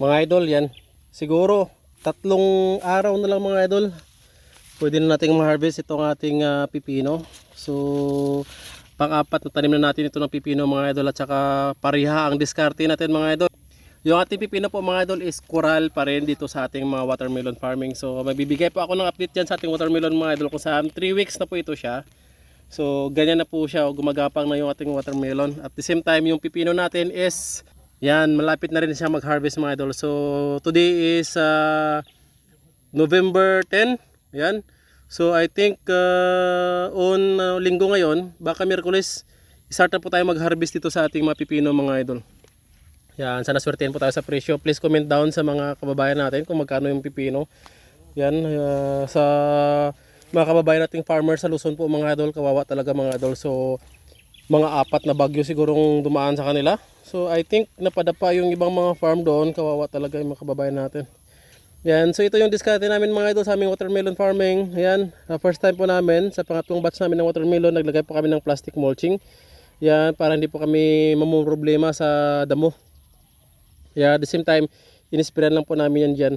Mga idol yan. Siguro tatlong araw na lang mga idol. Pwede na nating ma-harvest itong ating ah, pipino. So pang-apat na tanim na natin ito ng pipino mga idol at saka pariha ang diskarte natin mga idol. Yung ating pipino po mga idol is coral pa rin dito sa ating mga watermelon farming. So magbibigay po ako ng update dyan sa ating watermelon mga idol kung saan 3 weeks na po ito siya. So ganyan na po siya, gumagapang na yung ating watermelon. At the same time yung pipino natin is yan, malapit na rin siya mag-harvest mga idol. So today is uh, November 10. Yan. So I think uh, on uh, linggo ngayon, baka Miyerkules, start na po tayo mag-harvest dito sa ating mga pipino mga idol. Yan, sana swertein po tayo sa presyo. Please comment down sa mga kababayan natin kung magkano yung pipino. Yan, uh, sa mga kababayan nating farmers sa Luzon po mga idol, kawawa talaga mga idol. So, mga apat na bagyo sigurong dumaan sa kanila. So, I think napadapa yung ibang mga farm doon, kawawa talaga yung mga kababayan natin. Yan, so ito yung diskarte namin mga idol sa aming watermelon farming. Yan, uh, first time po namin, sa pangatlong batch namin ng watermelon, naglagay po kami ng plastic mulching. Yan, para hindi po kami mamumroblema sa damo. Yeah, at the same time, inispiran lang po namin yan dyan.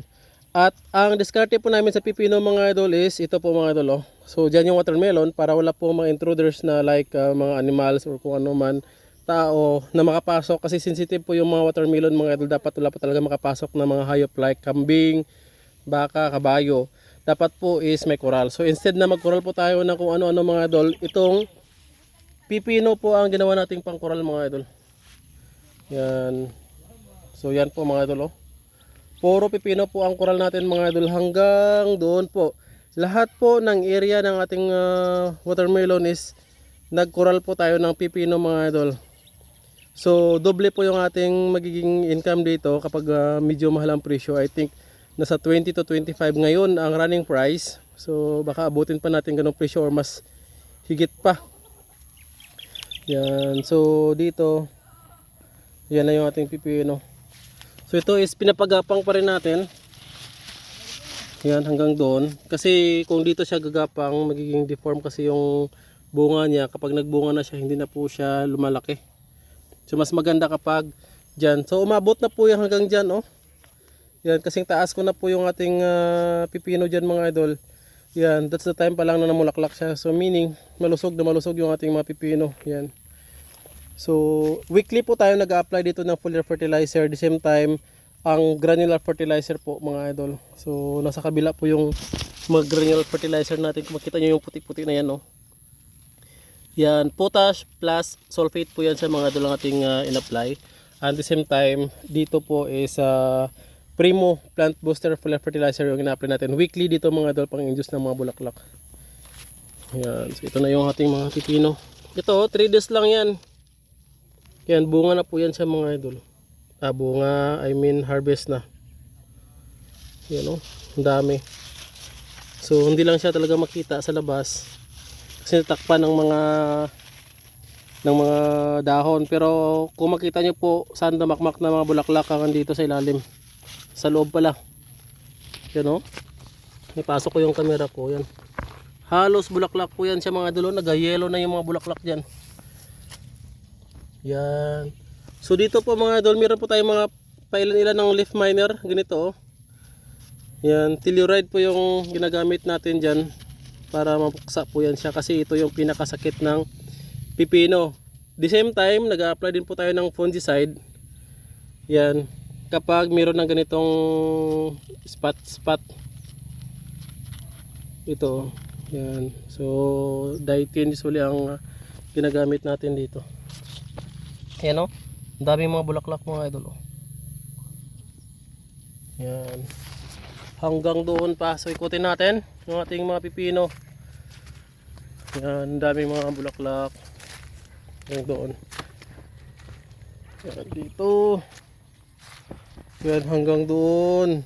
At ang diskarte po namin sa pipino mga idol is ito po mga idol. Oh. So dyan yung watermelon para wala po mga intruders na like uh, mga animals or kung ano man tao na makapasok kasi sensitive po yung mga watermelon mga idol dapat wala po talaga makapasok na mga hayop like kambing, baka, kabayo dapat po is may coral so instead na mag coral po tayo ng kung ano-ano mga idol itong pipino po ang ginawa nating pang coral mga idol yan So yan po mga idol oh. Puro pipino po ang coral natin mga idol hanggang doon po. Lahat po ng area ng ating ah, watermelon is nag-coral po tayo ng pipino mga idol. So doble po yung ating magiging income dito kapag ah, medyo mahal ang presyo. I think nasa 20 to 25 ngayon ang running price. So baka abutin pa natin ganong presyo or mas higit pa. Yan. So dito yan na yung ating pipino. So ito is pinapagapang pa rin natin. Yan hanggang doon. Kasi kung dito siya gagapang, magiging deform kasi yung bunga niya. Kapag nagbunga na siya, hindi na po siya lumalaki. So mas maganda kapag dyan. So umabot na po yan hanggang dyan. Oh. Yan, kasing taas ko na po yung ating ah, pipino dyan mga idol. Yan, that's the time pa lang na namulaklak siya. So meaning, malusog na malusog yung ating mga pipino. Yan. So, weekly po tayo nag-apply dito ng foliar fertilizer. The same time, ang granular fertilizer po mga idol. So, nasa kabila po yung mga granular fertilizer natin. Kung makita nyo yung puti-puti na yan, no? Yan, potash plus sulfate po yan sa mga idol ang ating uh, in-apply. And the same time, dito po is uh, Primo Plant Booster Fertilizer yung ina-apply natin. Weekly dito mga idol pang induce ng mga bulaklak. Yan, so ito na yung ating mga pipino. Ito, 3 days lang yan. Yan, bunga na po yan sa mga idol. Ah, bunga, I mean harvest na. Yan o, ang dami. So, hindi lang siya talaga makita sa labas. Kasi natakpan ng mga ng mga dahon. Pero kung makita nyo po, saan damakmak na mga bulaklak ang dito sa ilalim. Sa loob pala. Yan o. Ipasok ko yung camera ko. Yan. Halos bulaklak po yan sa mga dulo. Nag-yellow na yung mga bulaklak dyan. Yan. So dito po mga idol, meron po tayong mga pailan-ilan ng leaf miner. Ganito oh. Yan, telluride po yung ginagamit natin dyan para mapuksa po yan siya kasi ito yung pinakasakit ng pipino. The same time, nag-apply din po tayo ng fungicide. Yan, kapag meron ng ganitong spot spot. Ito, yan. So, dietine usually ang uh, ginagamit natin dito. Yan o. Ang daming mga bulaklak mga idol o. Yan. Hanggang doon pa. So ikutin natin yung ating mga pipino. Yan. Daming mga bulaklak. Hanggang doon. Yan dito. Yan hanggang doon.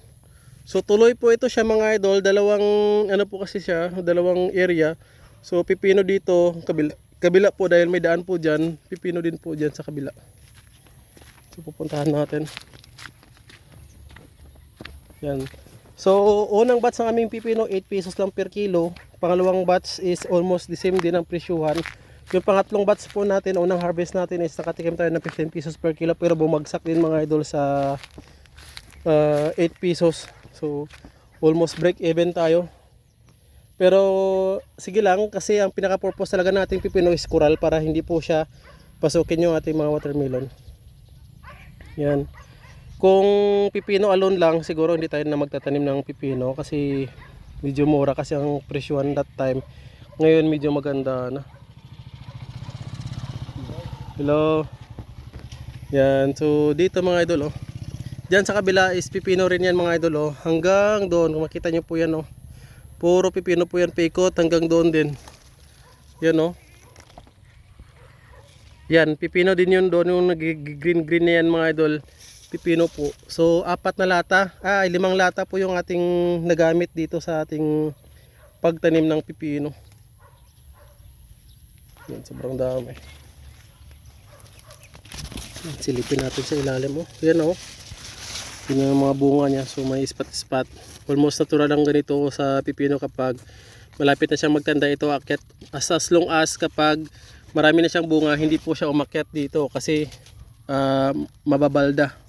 So tuloy po ito siya mga idol. Dalawang ano po kasi siya. Dalawang area. So pipino dito. Kabila, kabila po dahil may daan po dyan. Pipino din po dyan sa kabila. So pupuntahan natin. Yan. So unang batch ng aming pipino 8 pesos lang per kilo. Pangalawang batch is almost the same din ang presyuhan. Yung pangatlong batch po natin, unang harvest natin is nakatikim tayo ng 15 pesos per kilo pero bumagsak din mga idol sa ah, 8 pesos. So almost break even tayo. Pero sige lang kasi ang pinaka-purpose talaga nating pipino is coral para hindi po siya pasukin yung ating mga watermelon. Yan. Kung pipino alone lang, siguro hindi tayo na magtatanim ng pipino kasi medyo mura kasi ang presyohan that time. Ngayon medyo maganda na. Hello. Yan. So dito mga idol oh. Diyan sa kabila is pipino rin yan mga idol oh. Hanggang doon, kung makita nyo po yan oh. Puro pipino po yan paikot hanggang doon din. Yan oh. Yan, pipino din yun doon yung nag-green green na yan mga idol. Pipino po. So, apat na lata. Ah, limang lata po yung ating nagamit dito sa ating pagtanim ng pipino. Yan, sobrang dami. Yan, Silipin natin sa ilalim oh. Yan oh. Yun yung mga bunga niya. So, may spot-spot. Almost natural lang ganito sa pipino kapag malapit na siyang magtanda ito akyat as, as long as kapag marami na siyang bunga hindi po siya umakyat dito kasi ah, mababalda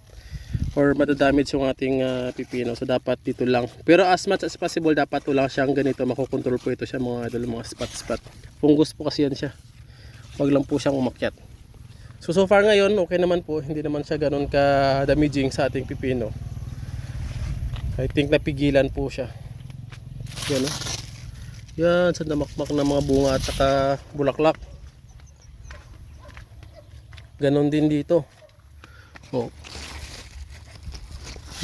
or madadamage yung ating ah, pipino. So dapat dito lang. Pero as much as possible dapat wala siyang ganito. Makokontrol po ito siya mga idol mga spot spot fungus po kasi yan siya. Wag lang po siyang umakyat. So so far ngayon okay naman po. Hindi naman siya ganun ka damaging sa ating pipino. I think napigilan po siya. Yan o yan sa damakmak na mga bunga at saka bulaklak. Ganon din dito. Oh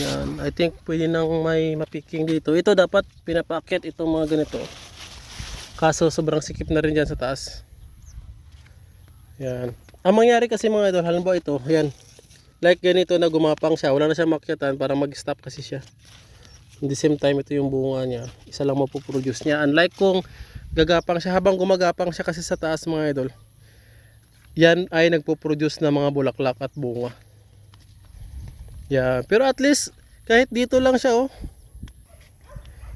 yan. I think pwede nang may mapiking dito. Ito dapat pinapakit itong mga ganito. Kaso sobrang sikip na rin dyan sa taas. Yan. Ang mangyari kasi mga idol halimbawa ito yan. Like ganito na gumapang siya wala na siya makyatan para mag stop kasi siya. In the same time ito yung bunga niya. Isa lang mapuproduce niya. Unlike kung gagapang siya habang gumagapang siya kasi sa taas mga idol yan ay nagpo-produce ng mga bulaklak at bunga yan pero at least kahit dito lang siya oh.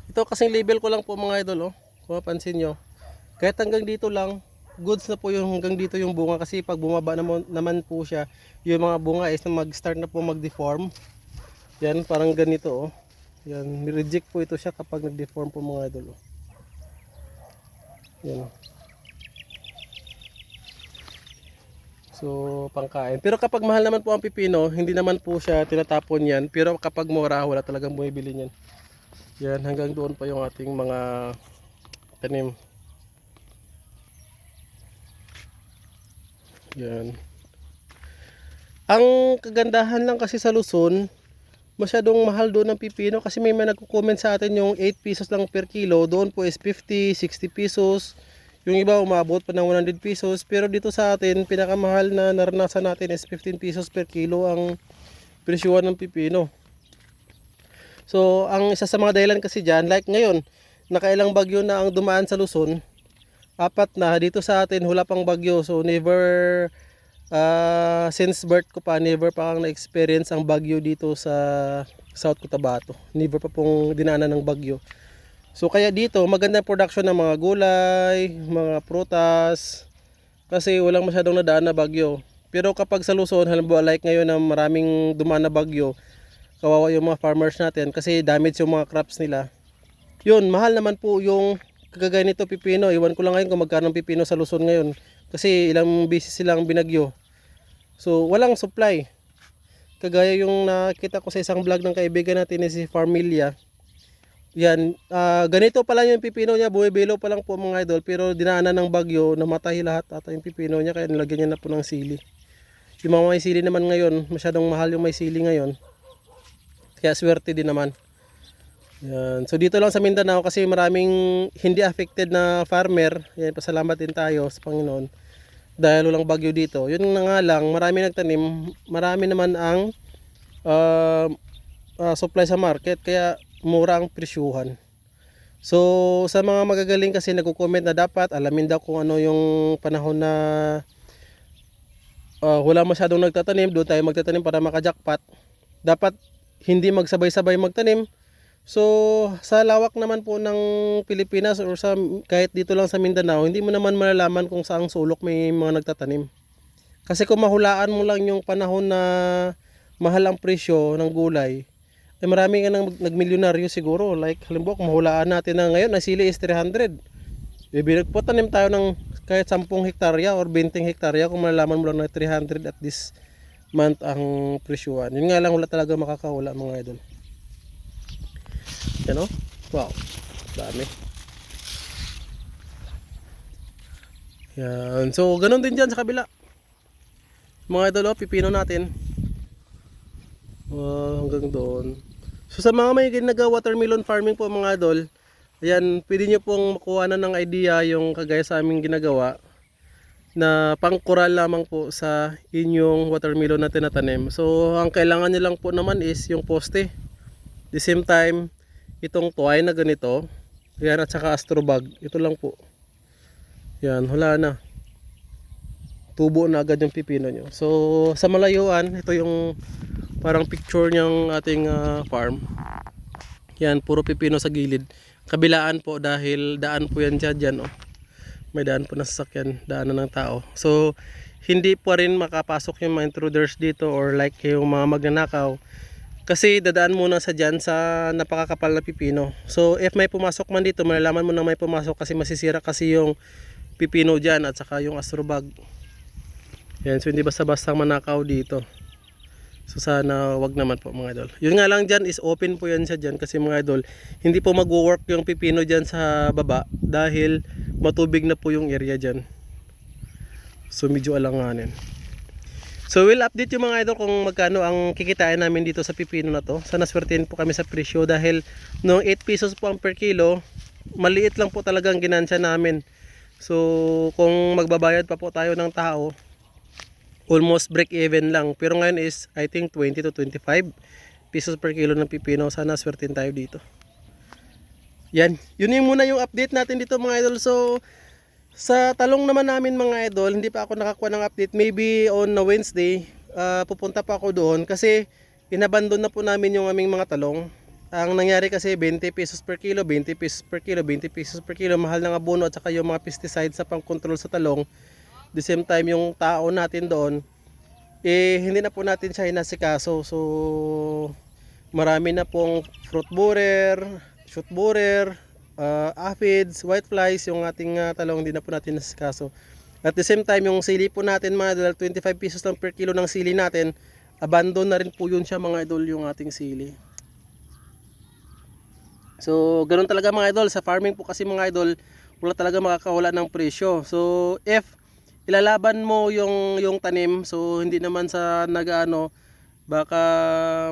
Ito kasing label ko lang po mga idol oh. Kung mapansin nyo kahit hanggang dito lang goods na po yung hanggang dito yung bunga. Kasi pag bumaba naman, naman po siya yung mga bunga is na mag-start na po mag-deform. Yan parang ganito oh. Yan reject po ito siya kapag nag-deform po mga idol oh. yan oh. So, pangkain. Pero kapag mahal naman po ang pipino, hindi naman po siya tinatapon yan. Pero kapag mura, wala talagang bumibili niyan. Yan, hanggang doon pa yung ating mga tanim. Yan. Ang kagandahan lang kasi sa Luzon, masyadong mahal doon ng pipino kasi may mga nagko-comment sa atin yung 8 pesos lang per kilo. Doon po is 50, 60 pesos. Yung iba umabot pa ng 100 pesos. Pero dito sa atin, pinakamahal na naranasan natin is 15 pesos per kilo ang presyuhan ng pipino. So, ang isa sa mga dahilan kasi dyan, like ngayon, nakailang bagyo na ang dumaan sa Luzon. Apat na. Dito sa atin, wala pang bagyo. So, never, ah, since birth ko pa, never pa kang na-experience ang bagyo dito sa South Cotabato. Never pa pong dinaanan ng bagyo. So, kaya dito, magandang production ng mga gulay, mga prutas, kasi walang masyadong nadaan na bagyo. Pero kapag sa Luzon, halimbawa like ngayon na maraming dumaan na bagyo, kawawa yung mga farmers natin kasi damage yung mga crops nila. Yun, mahal naman po yung kagaya nito pipino. Iwan ko lang ngayon kung magkano pipino sa Luzon ngayon. Kasi ilang beses silang binagyo. So, walang supply. Kagaya yung nakita ko sa isang vlog ng kaibigan natin ni si Farmilia. Yan, ah, ganito pala yung pipino niya, buwibilo pa lang po mga idol, pero dinaanan ng bagyo, namatay lahat ata yung pipino niya, kaya nilagyan niya na po ng sili. Yung mga may sili naman ngayon, masyadong mahal yung may sili ngayon. Kaya swerte din naman. Yan. So dito lang sa Mindanao kasi maraming hindi affected na farmer. Yan, pasalamat din tayo sa Panginoon. Dahil walang bagyo dito. Yun na nga lang, marami nagtanim, marami naman ang ah, ah, supply sa market kaya mura ang presyuhan. So sa mga magagaling kasi nagko-comment na dapat alamin daw kung ano yung panahon na ah, wala masyadong nagtatanim, doon tayo magtatanim para makajakpat. Dapat hindi magsabay-sabay magtanim. So, sa lawak naman po ng Pilipinas or sa kahit dito lang sa Mindanao, hindi mo naman malalaman kung saang sulok may mga nagtatanim. Kasi kung mahulaan mo lang yung panahon na mahal ang presyo ng gulay, eh marami nga nang nagmilyonaryo siguro. Like, halimbawa, kung mahulaan natin na ngayon, na sili is 300. Bibig po tanim tayo ng kahit 10 hektarya or 20 hektarya kung malalaman mo lang na 300 at this month ang presyuhan. Yun nga lang wala talaga makakawala mga idol. Yan o. Wow. Dami. Yan. So, ganun din dyan sa kabila. Mga idol, oh, pipino natin. Wow, hanggang doon. So, sa mga may ginagawa watermelon farming po mga idol, ayan, pwede nyo pong makuha na ng idea yung kagaya sa aming ginagawa na pangkural lamang po sa inyong watermelon na tinatanim. So, ang kailangan nyo lang po naman is yung poste. The same time, itong tuway na ganito, yan at saka astrobag, ito lang po. Yan, wala na. Tubo na agad yung pipino nyo. So, sa malayuan, ito yung parang picture niyang ating ah, farm. Yan, puro pipino sa gilid. Kabilaan po dahil daan po yan dyan, dyan oh. May daan po na sasakyan, daanan ng tao. So, hindi po rin makapasok yung mga intruders dito or like yung mga magnanakaw. Kasi dadaan muna sa dyan sa napakakapal na pipino. So, if may pumasok man dito, malalaman mo na may pumasok kasi masisira kasi yung pipino dyan at saka yung astrobag. Yan, so hindi basta-basta manakaw dito. So sana wag naman po mga idol. Yun nga lang dyan is open po yan siya dyan kasi mga idol, hindi po mag-work yung pipino dyan sa baba dahil matubig na po yung area dyan. So medyo alanganin. So we'll update yung mga idol kung magkano ang kikitain namin dito sa pipino na to. Sana swertihin po kami sa presyo dahil noong 8 pesos po ang per kilo, maliit lang po talaga ang ginansya namin. So kung magbabayad pa po tayo ng tao, almost break even lang. Pero ngayon is I think 20 to 25 pesos per kilo ng pipino. Sana swertin tayo dito. Yan. Yun yung muna yung update natin dito mga idol. So sa talong naman namin mga idol, hindi pa ako nakakuha ng update. Maybe on na Wednesday, ah, pupunta pa ako doon kasi inabandon na po namin yung aming mga talong. Ang nangyari kasi 20 pesos per kilo, 20 pesos per kilo, 20 pesos per kilo, mahal ng abono at saka yung mga pesticides sa pang-control sa talong. The same time yung tao natin doon, eh hindi na po natin siya inasikaso. So marami na pong fruit borer, shoot borer, uh, aphids, whiteflies, yung ating ah, talong hindi na po natin nasikaso. At the same time, yung sili po natin mga idol, 25 pesos lang per kilo ng sili natin, abandon na rin po yun siya mga idol yung ating sili. So, ganun talaga mga idol. Sa farming po kasi mga idol, wala talaga makakawala ng presyo. So, if ilalaban mo yung yung tanim, so hindi naman sa nagaano baka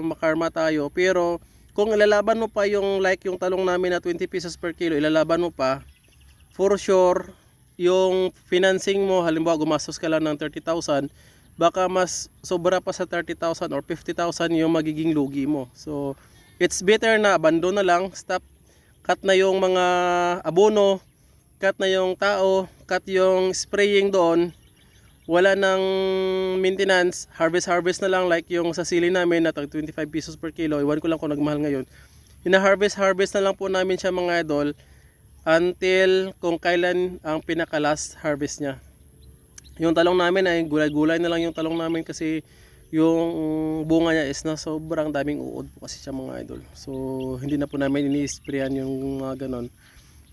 makarma tayo. Pero kung ilalaban mo pa yung like yung talong namin na 20 pesos per kilo, ilalaban mo pa, for sure, yung financing mo, halimbawa gumastos ka lang ng 30,000, baka mas sobra pa sa 30,000 or 50,000 yung magiging lugi mo. So, it's better na abandon na lang, stop, cut na yung mga abono, cut na yung tao, cut yung spraying doon, wala nang maintenance, harvest harvest na lang like yung sa sili namin na tag 25 pesos per kilo, iwan ko lang kung nagmahal ngayon. Hina-harvest harvest na lang po namin siya mga idol until kung kailan ang pinaka last harvest niya. Yung talong namin ay gulay-gulay na lang yung talong namin kasi yung bunga niya is na sobrang daming uod po kasi siya mga idol. So hindi na po namin ini-sprayan yung mga ganon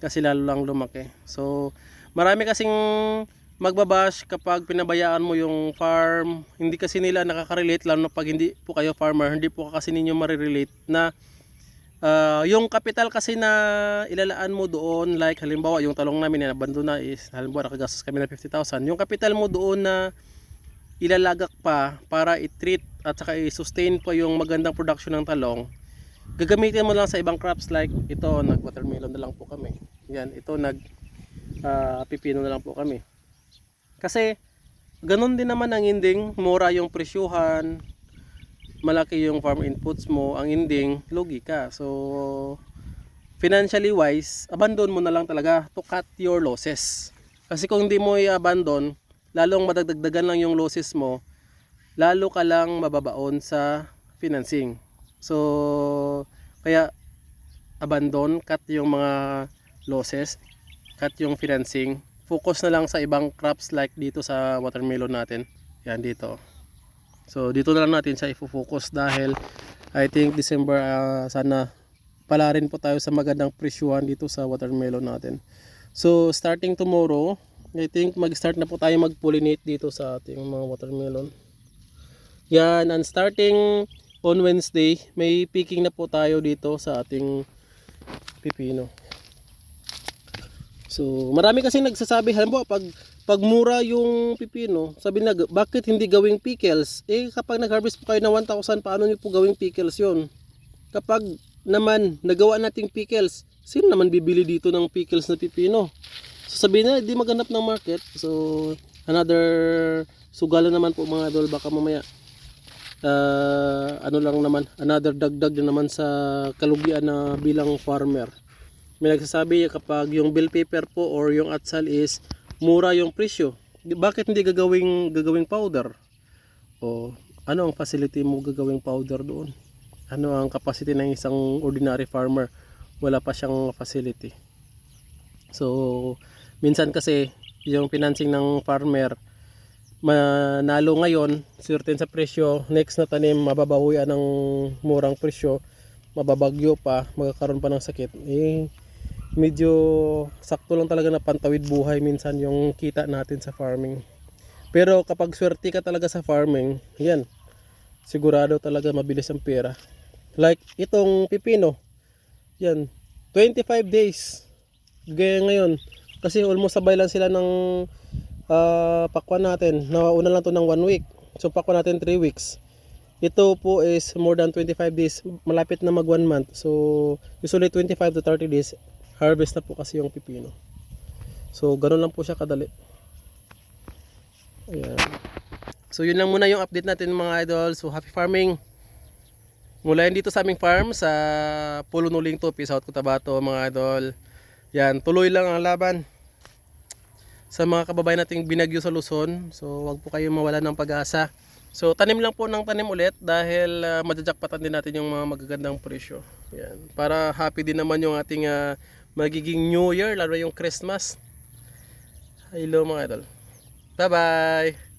kasi lalo lang lumaki. So marami kasing magbabash kapag pinabayaan mo yung farm. Hindi kasi nila nakaka-relate lalo na pag hindi po kayo farmer, hindi po kasi ninyo marirelate na Ah, yung capital kasi na ilalaan mo doon, like halimbawa yung talong namin na nabando na is, halimbawa nakagastos kami ng 50,000, yung capital mo doon na ilalagak pa para i-treat at saka i-sustain pa yung magandang production ng talong, gagamitin mo lang sa ibang crops like ito, nag-watermelon na lang po kami. Yan, ito nag ah, pipino na lang po kami. Kasi ganun din naman ang ending, mura yung presyuhan, malaki yung farm inputs mo, ang ending, lugi ka. So, financially wise, abandon mo na lang talaga to cut your losses. Kasi kung hindi mo i-abandon, lalong madagdagdagan lang yung losses mo, lalo ka lang mababaon sa financing. So, kaya abandon, cut yung mga losses, cut yung financing, focus na lang sa ibang crops like dito sa watermelon natin. Yan dito. So dito na lang natin siya i-focus dahil I think December ah, sana pala rin po tayo sa magandang presyuhan dito sa watermelon natin. So starting tomorrow, I think mag-start na po tayo mag-pollinate dito sa ating mga watermelon. Yan, and starting on Wednesday, may picking na po tayo dito sa ating pipino. So, marami kasi nagsasabi, halimbawa, pag, pag mura yung pipino, sabi na, bakit hindi gawing pickles? Eh, kapag nag-harvest po kayo ng 1,000, paano nyo po gawing pickles yon? Kapag naman, nagawa nating pickles, sino naman bibili dito ng pickles na pipino? So, sabihin na, di maganap ng market. So, another sugalo naman po mga idol, baka mamaya ah, ano lang naman, another dagdag na naman sa kalugian na bilang farmer. May nagsasabi kapag yung bill paper po or yung atsal is mura yung presyo. Bakit hindi gagawing gagawing powder? O ano ang facility mo gagawing powder doon? Ano ang capacity ng isang ordinary farmer? Wala pa siyang facility. So, minsan kasi yung financing ng farmer manalo ngayon, certain sa presyo, next na tanim mababawian ng murang presyo, mababagyo pa, magkakaroon pa ng sakit. Eh, medyo sakto lang talaga na pantawid buhay minsan yung kita natin sa farming. Pero kapag swerte ka talaga sa farming, yan, sigurado talaga mabilis ang pera. Like itong pipino, yan, 25 days. Gaya ngayon, kasi almost sabay lang sila ng ah, pakwan natin. Nauna lang to ng 1 week. So pakwan natin 3 weeks. Ito po is more than 25 days. Malapit na mag 1 month. So usually 25 to 30 days harvest na po kasi yung pipino. So ganun lang po siya kadali. Ayan. So yun lang muna yung update natin mga idol. So happy farming. Mula yan dito sa aming farm sa Pulo Nuling to, South Cotabato mga idol. Yan, tuloy lang ang laban sa mga kababayan nating binagyo sa Luzon. So wag po kayong mawala ng pag-asa. So tanim lang po ng tanim ulit dahil uh, madjajakpatan din natin yung mga magagandang presyo. Yan. Para happy din naman yung ating ah, magiging New Year, lalo yung Christmas. Hello mga idol. Bye-bye!